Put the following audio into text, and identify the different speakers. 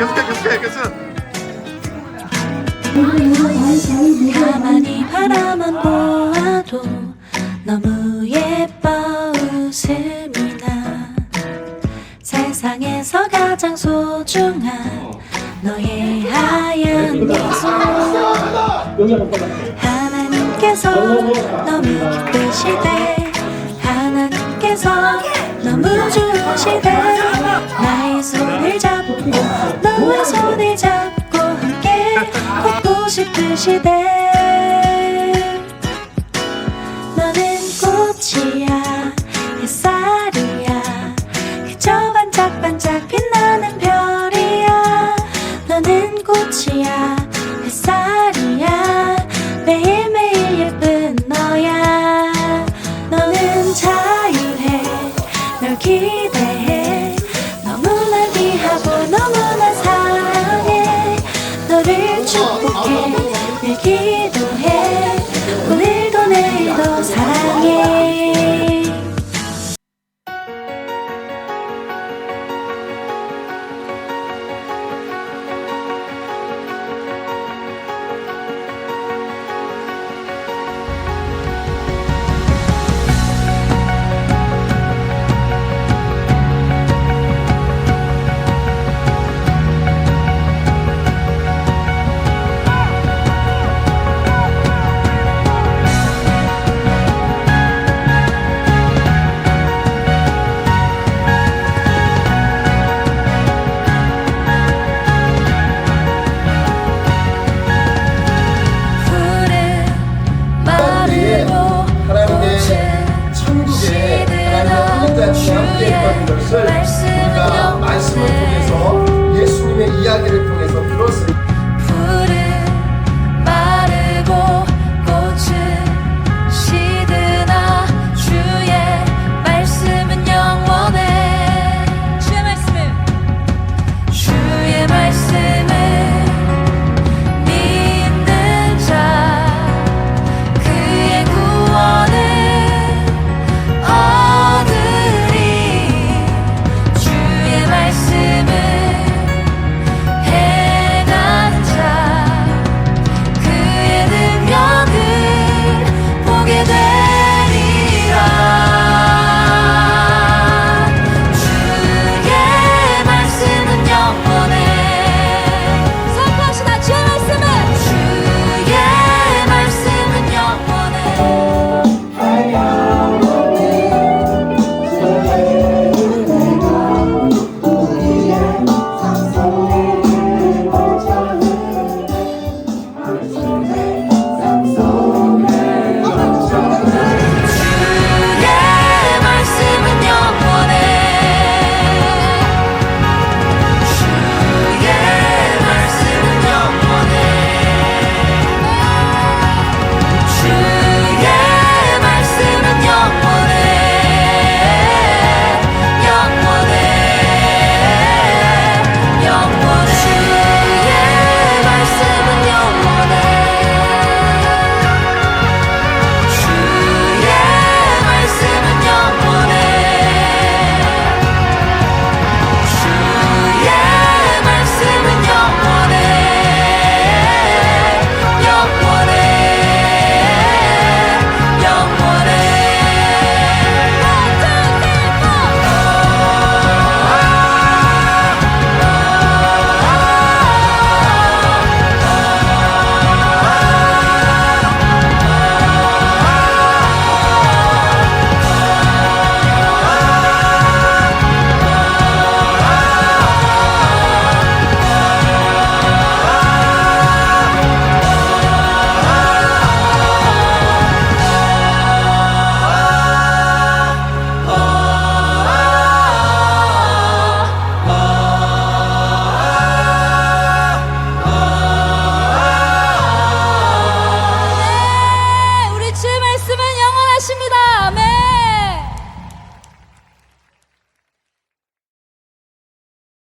Speaker 1: 계속해 계속해 계속.
Speaker 2: 가만히 바라만 보아도 너무 예뻐 웃음이 나 세상에서 가장 소중한 너의 하얀 미소 하나님께서 너무 기쁘시대 하나님께서 너무 좋으시대 나의 손을 잡고 너의 손을 잡고 함께 걷고 싶으시대